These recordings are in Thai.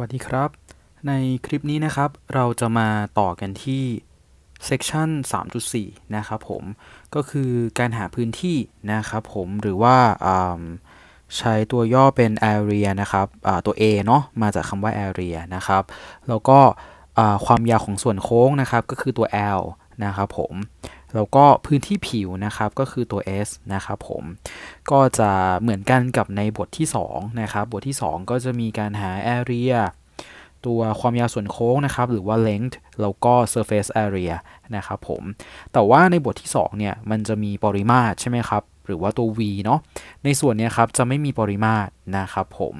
วัสดีครับ ในคลิปนี้นะครับ เราจะมาต่อกันที่ section 3.4 นะครับผม ก็คือการหาพื้นที่นะครับผมหรือว่าาใช้ตัวย่อเป็น area นะครับตัว A เนาะมาจากคำว่า area นะครับ แล้วก็ความยาวของส่วนโค้งนะครับ ก็คือตัว L นะครับผม แล้วก็พื้นที่ผิวนะครับก็คือตัว S นะครับผมก็จะเหมือนกันกับในบทที่2นะครับบทที่ 2 ก็จะมีการหา area ตัวความยาวส่วนโค้งนะครับ หรือว่า length แล้วก็ surface area นะครับผม แต่ว่าในบทที่ 2 เนี่ย มันจะมีปริมาตรใช่ไหมครับ หรือว่าตัว v เนาะในส่วนนี้ครับ จะไม่มีปริมาตรนะครับผม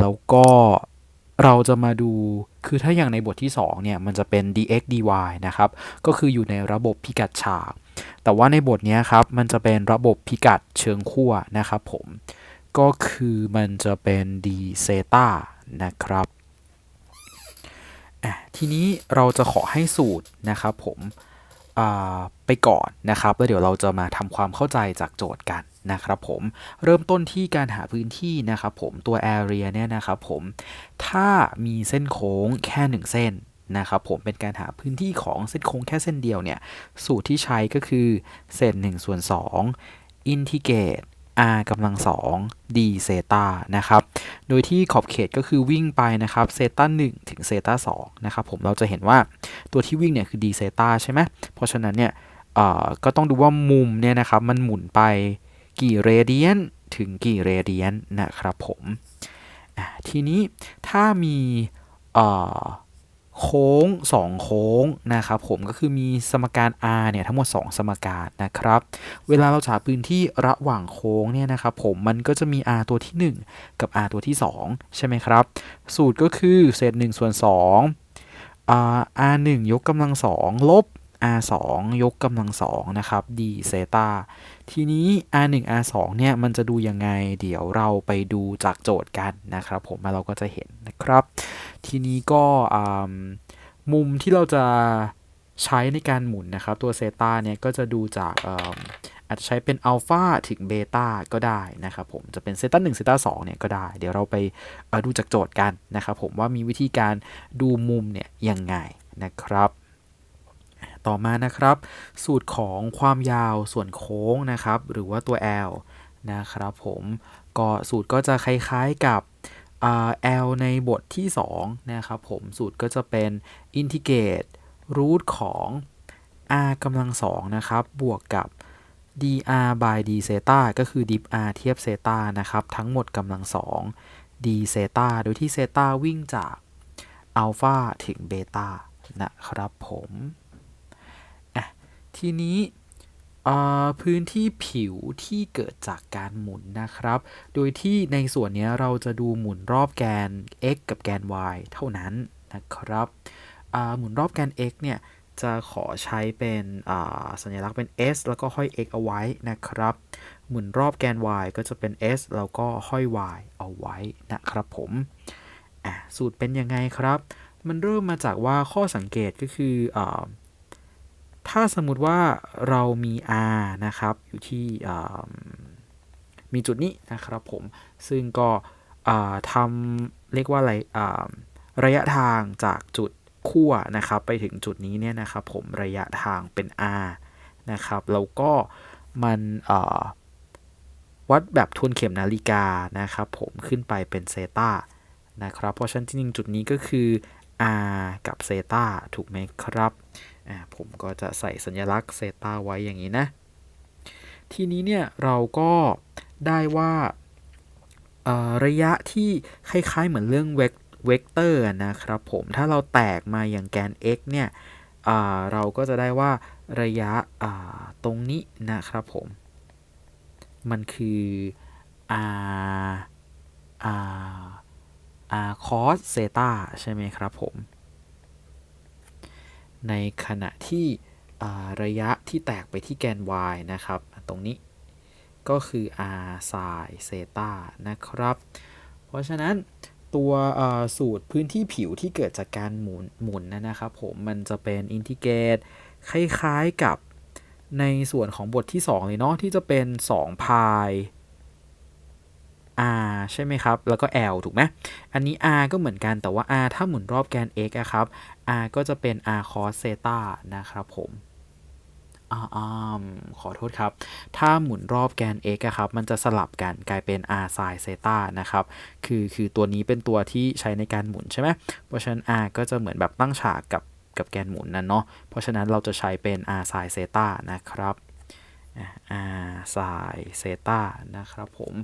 แล้วก็ เราจะมาดูคือถ้าอย่างในบทที่2เนี่ยมันจะเป็น dx dy นะครับ ก็คืออยู่ในระบบพิกัดฉาก แต่ว่าในบทนี้ครับมันจะเป็นระบบพิกัดเชิงขั้วนะครับผม ก็คือมันจะเป็น d เซตานะครับ ทีนี้เราจะขอให้สูตรนะครับผมไปก่อนนะครับ แล้วเดี๋ยวเราจะมาทำความเข้าใจจากโจทย์กัน นะครับผมเริ่มต้นที่การหาพื้นที่นะครับผมตัว area เนี่ยนะครับผมถ้ามีเส้นโค้งแค่ 1 เส้นนะครับผมเป็นการหาพื้นที่ของเส้นโค้งแค่เส้นเดียวเนี่ยสูตรที่ใช้ก็คือเศษ1ส่วน2อินทิเกรต r กำลัง2 d เซตานะครับ โดยที่ขอบเขตก็คือวิ่งไปนะครับเซตา1ถึงเซตา2นะครับผมเราจะเห็นว่าตัวที่วิ่งเนี่ยคือ d เซตาใช่ไหมเพราะฉะนั้นเนี่ยก็ต้องดูว่ามุมเนี่ยนะครับมันหมุนไป กี่เรเดียนถึงกี่เรเดียนนะครับผมทีนี้ถ้ามีโค้ง 2 โค้งนะครับผมก็คือมีสมการ r เนี่ยทั้งหมด 2 สมการนะครับ เวลาเราหาพื้นที่ระหว่างโค้งเนี่ยนะครับผมมันก็จะมี r ตัวที่ 1 กับ r ตัวที่ 2 ใช่ไหมครับ สูตรก็คือเศษ1ส่วน2อ่า r 1ยกกำลัง 2 ลบ r 2 ยกกำลัง2นะครับ d เซตาทีนี้ r 1 r 2 เนี่ยมันจะดูยังไง เดี๋ยวเราไปดูจากโจทย์กันนะครับ ผมแล้วเราก็จะเห็นนะครับ ทีนี้ก็มุมที่เราจะใช้ในการหมุนนะครับ ตัวเซตาเนี่ยก็จะดูจากอาจจะใช้เป็นอัลฟาถึงเบต้าก็ได้นะครับผมจะเป็นเซต้า1เซต้า2เนี่ยก็ได้ เดี๋ยวเราไปดูจากโจทย์กันนะครับผมว่ามีวิธีการดูมุมเนี่ยยังไงนะครับ ต่อมานะครับ สูตรของความยาวส่วนโค้งนะครับ หรือว่าตัว L นะครับผมก็สูตรก็จะคล้ายๆกับอ L ในบทที่ 2 นะครับผมสูตรก็จะเป็นอินทิเกรตรูทของ r กำลัง2นะครับ บวกกับ dr by d เซตาก็คือ dip r เทียบเซตานะครับ ทั้งหมดกำลัง2 d เซตาโดยที่เซตาวิ่งจากอัลฟาถึงเบต้านะครับผม ทีนี้พื้นที่ผิวที่เกิดจากการหมุนนะครับ โดยที่ในส่วนนี้เราจะดูหมุนรอบแกน x กับแกน y เท่านั้นนะครับ หมุนรอบแกน x เนี่ยจะขอใช้เป็นสัญลักษณ์เป็น s แล้วก็ห้อย x เอาไว้นะครับ หมุนรอบแกน y ก็จะเป็น s แล้วก็ห้อย y เอาไว้นะครับผมสูตรเป็นยังไงครับ มันเริ่มมาจากว่าข้อสังเกตก็คืออ ถ้าสมมุติว่าเรามี r นะครับอยู่ที่มีจุดนี้นะครับผม ซึ่งก็ทำเรียกว่าอะไรระยะทางจากจุดขั้วนะครับ ไปถึงจุดนี้เนี่ยนะครับผมระยะทางเป็น r นะครับแล้วก็มันวัดแบบทวนเข็มนาฬิกานะครับผมขึ้นไปเป็นเซตานะครับ เพราะฉะนั้นจริงๆจุดนี้ก็คือ r กับเซตาถูกไหมครับ อ่าผมก็จะใส่สัญลักษณ์เซตาไว้อย่างนี้นะ ทีนี้เนี่ยเราก็ได้ว่าระยะที่คล้ายๆเหมือนเรื่องเวกเวกเตอร์นะครับผมถ้าเราแตกมาอย่างแกน x เนี่ยเราก็จะได้ว่าระยะตรงนี้นะครับผม มันคือ r r r cos เซตาใช่ไหมครับผม ในขณะที่ระยะที่แตกไปที่แกน y นะครับ ตรงนี้ก็คือ r sin เซตานะครับ เพราะฉะนั้นตัวสูตรพื้นที่ผิวที่เกิดจากการหมุนหมุนนะนะครับผมมันจะเป็นอินทิเกรตคล้ายๆกับในส่วนของบทที่ 2 เลยเนาะที่จะเป็น2พาย r ใช่ไหมครับ แล้วก็ l ถูกไหมอันนี้ r ก็เหมือนกันแต่ว่า r ถ้าหมุนรอบแกน x อะครับ r ก็จะเป็น r cos เซตานะครับผมอ่าขอโทษครับ ถ้าหมุนรอบแกน x อะครับ มันจะสลับกันกลายเป็น r sin เซตานะครับ คือคือตัวนี้เป็นตัวที่ใช้ในการหมุนใช่ไหมเพราะฉะนั้น r ก็จะเหมือนแบบตั้งฉากกับกับแกนหมุนนั่นเนาะ เพราะฉะนั้นเราจะใช้เป็น r sin เซตานะครับ r sin เซตานะครับผม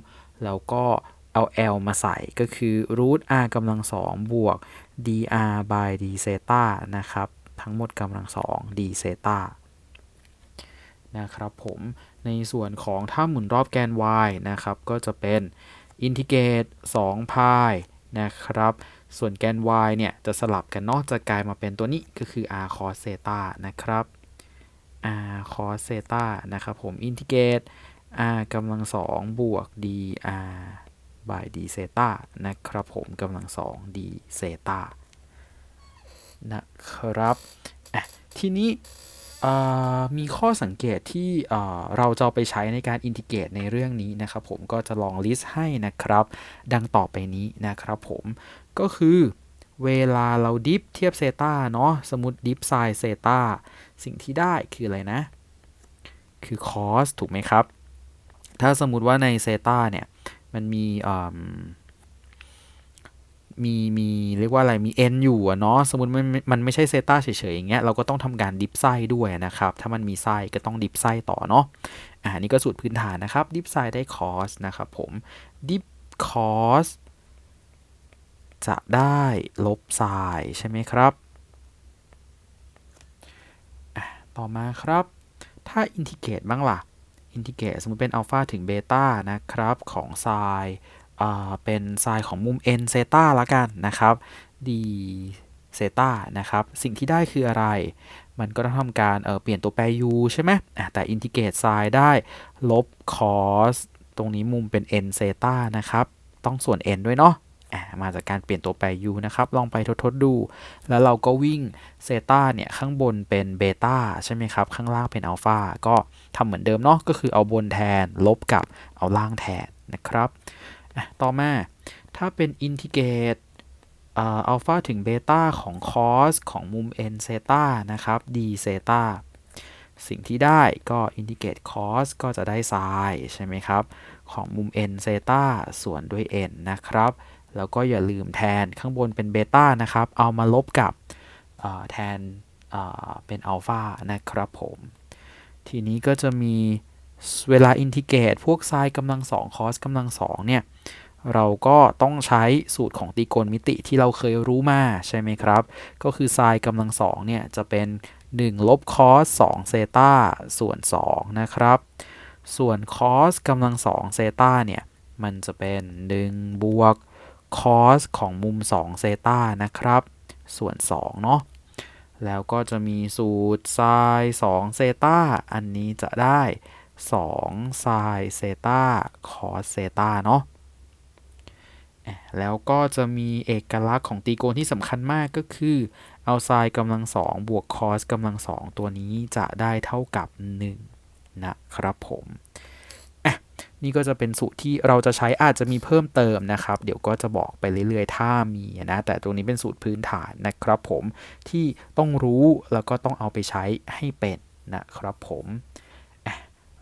แล้วก็เอา l มาใส่ก็คือ root r กำลังสองบวก dr by d เซตานะครับ ทั้งหมดกำลังสอง d เซตานะครับผมในส่วนของถ้าหมุนรอบแกน y นะครับ ก็จะเป็นอินทิเกรต2พายนะครับ ส่วนแกน y เนี่ย จะสลับกันนอกจากกลายมาเป็นตัวนี้ก็คือ r cos เซตานะครับ r cos เซตานะครับผมอินทิเกรต r กำลังสองบวก dr by d เซตานะครับผมกำลังสอง d เซตานะครับทีนี้มีข้อสังเกตที่เราจะไปใช้ในการอินทิเกรตในเรื่องนี้นะครับผมก็จะลองลิสต์ให้นะครับ ดังต่อไปนี้นะครับผมก็คือเวลาเราดิฟเทียบเซตาเนาะสมมติดิฟไซเซตาสิ่งที่ได้คืออะไรนะ คือคอสถูกไหมครับ ถ้าสมมติว่าในเซตาเนี่ย มันมีมีมีเรียกว่าอะไรมี n อยู่เนาะสมมติมันมันไม่ใช่เซตาเฉยๆอย่างเงี้ยเราก็ต้องทำการดิฟไซด้วยนะครับ ถ้ามันมีไซก็ต้องดิฟไซต่อเนาะอ่านี่ก็สูตรพื้นฐานนะครับดิฟไซได้คอสนะครับผมดิฟคอสจะได้ลบไซใช่ไหมครับต่อมาครับ ถ้าอินทิเกรตบ้างล่ะ อินทิเกรตสมมติเป็นอัลฟาถึงเบต้านะครับ ของไซเป็นไซน์ของมุม n เซต้าละกันนะครับ d เซต้านะครับ สิ่งที่ได้คืออะไร มันก็ต้องทำการเเปลี่ยนตัวแปร u ใช่ไหมแต่อินทิเกรตไซน์ได้ลบ cos ตรงนี้มุมเป็น n เซต้านะครับ ต้องส่วน n ด้วยเนาะ มาจากการเปลี่ยนตัวแปร u นะครับ ลองไปทดๆดู แล้วเราก็วิ่งเซตาเนี่ยข้างบนเป็นเบต้าใช่ไหมครับ ข้างล่างเป็นอัลฟาก็ทำเหมือนเดิมเนาะก็คือเอาบนแทนลบกับเอาล่างแทนนะครับต่อมาถ้าเป็นอินทิเกรตอัลฟาถึงเบต้าของคอสของมุม n เซตานะครับ d เซตาสิ่งที่ได้ก็อินทิเกรตคอสก็จะได้ไซน์ใช่ไหมครับ ของมุม n เซตาส่วนด้วย n นะครับ แล้วก็อย่าลืมแทนข้างบนเป็นเบต้านะครับ เอามาลบกับแทนเป็นอัลฟานะครับผม ทีนี้ก็จะมีเวลาอินทิเกรตพวกไซน์กำลังสองคอสกำลังสองเนี่ยเราก็ต้องใช้สูตรของตรีโกณมิติที่เราเคยรู้มาใช่ไหมครับ ก็คือไซน์กำลังสองเนี่ยจะเป็น 1 ลบคอส2เซตาส่วน 2 นะครับ ส่วนคอสกำลังสองเซตาเนี่ยมันจะเป็น 1 บวก คอสของมุม2เซตานะครับ ส่วน2เนาะแล้วก็จะมีสูตรไซน์2เซตาอันนี้จะได้2 sin เซตา cos เซตาเนาะแล้วก็จะมีเอกลักษณ์ของตรีโกณที่สำคัญมากก็คือ เอาไซน์กำลังสองบวกคอสกำลังสองตัวนี้จะได้เท่ากับ 1 นะครับผม นี่ก็จะเป็นสูตรที่เราจะใช้อาจจะมีเพิ่มเติมนะครับ เดี๋ยวก็จะบอกไปเรื่อยๆ ถ้ามีนะ แต่ตรงนี้เป็นสูตรพื้นฐานนะครับผมที่ต้องรู้แล้วก็ต้องเอาไปใช้ให้เป็นนะครับผม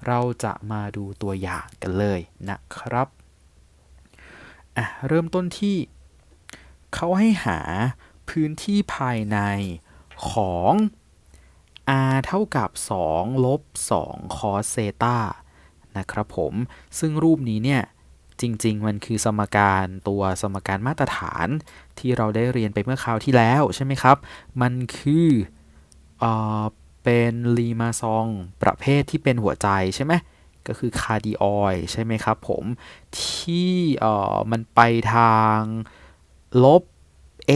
เราจะมาดูตัวอย่างกันเลยนะครับเริ่มต้นที่เขาให้หาพื้นที่ภายในของ r เท่ากับ 2 ลบ2 cos เซตา นะครับผม ซึ่งรูปนี้เนี่ยจริง ๆ มันคือสมการตัวสมการมาตรฐานที่เราได้เรียนไปเมื่อคราวที่แล้วใช่ไหมครับ มันคืออเป็นลีมาซองประเภทที่เป็นหัวใจใช่ไหมก็คือคาร์ดิออยใช่ไหมครับผม ที่เออมันไปทางลบ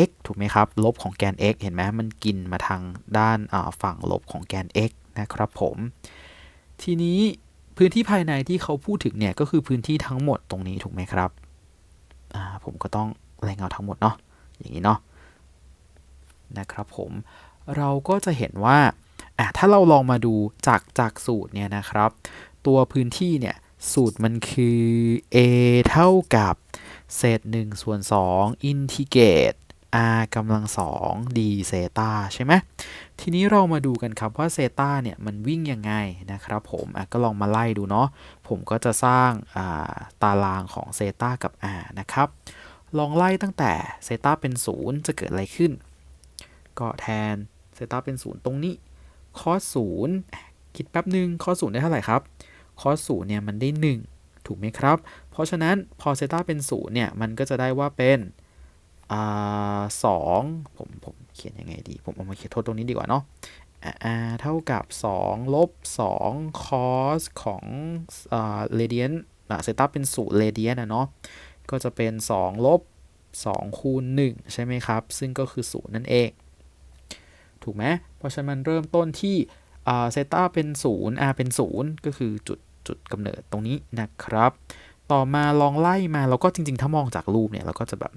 x ถูกไหมครับ ลบของแกน x เห็นไหมมันกินมาทางด้านฝั่งลบของแกน x นะครับผม ทีนี้ พื้นที่ภายในที่เขาพูดถึงเนี่ยก็คือพื้นที่ทั้งหมดตรงนี้ถูกไหมครับผมก็ต้องรายงานทั้งหมดเนาะอย่างนี้เนาะนะครับผมเราก็จะเห็นว่าถ้าเราลองมาดูจากจากสูตรเนี่ยนะครับ ตัวพื้นที่เนี่ยสูตรมันคือ a เท่ากับเศษ1ส่วน2อินทิเกรต r กำลังสอง d เซตาใช่ไหมทีนี้เรามาดูกันครับว่าเซตาเนี่ยมันวิ่งยังไงนะครับผมก็ลองมาไล่ดูเนาะผมก็จะสร้างาตารางของเซตากับ r นะครับ ลองไล่ตั้งแต่เซตาเป็น 0 จะเกิดอะไรขึ้น ก็แทนเซตาเป็น 0 ตรงนี้คอส0อะคิดแป๊บหนึ่งคอส0ได้เท่าไหร่ครับคอส0เนี่ยมันได้ 1 ถูกไหมครับ เพราะฉะนั้นพอเซตาเป็น0เนี่ยมันก็จะได้ว่าเป็น อ่าสองผมผมเขียนยังไงดี ผมเอามาเขียนโทษตรงนี้ดีกว่าเนาะอ่าเท่ากับ 2 ลบ2คอสของอ่าเรเดียนะเซตาเป็น0เรเดียนอะเนาะก็จะเป็น 2 ลบ 2 คูณ 1 ใช่ไหมครับ ซึ่งก็คือ0นั่นเอง ถูกไหมเพราะฉะนั้นมันเริ่มต้นที่เซตาเป็น 0 r เป็น 0 ก็คือจุดจุดกำเนิดตรงนี้นะครับ ต่อมาลองไล่มาเราก็จริง ๆ ถ้ามองจากรูปเนี่ย เราก็จะแบบ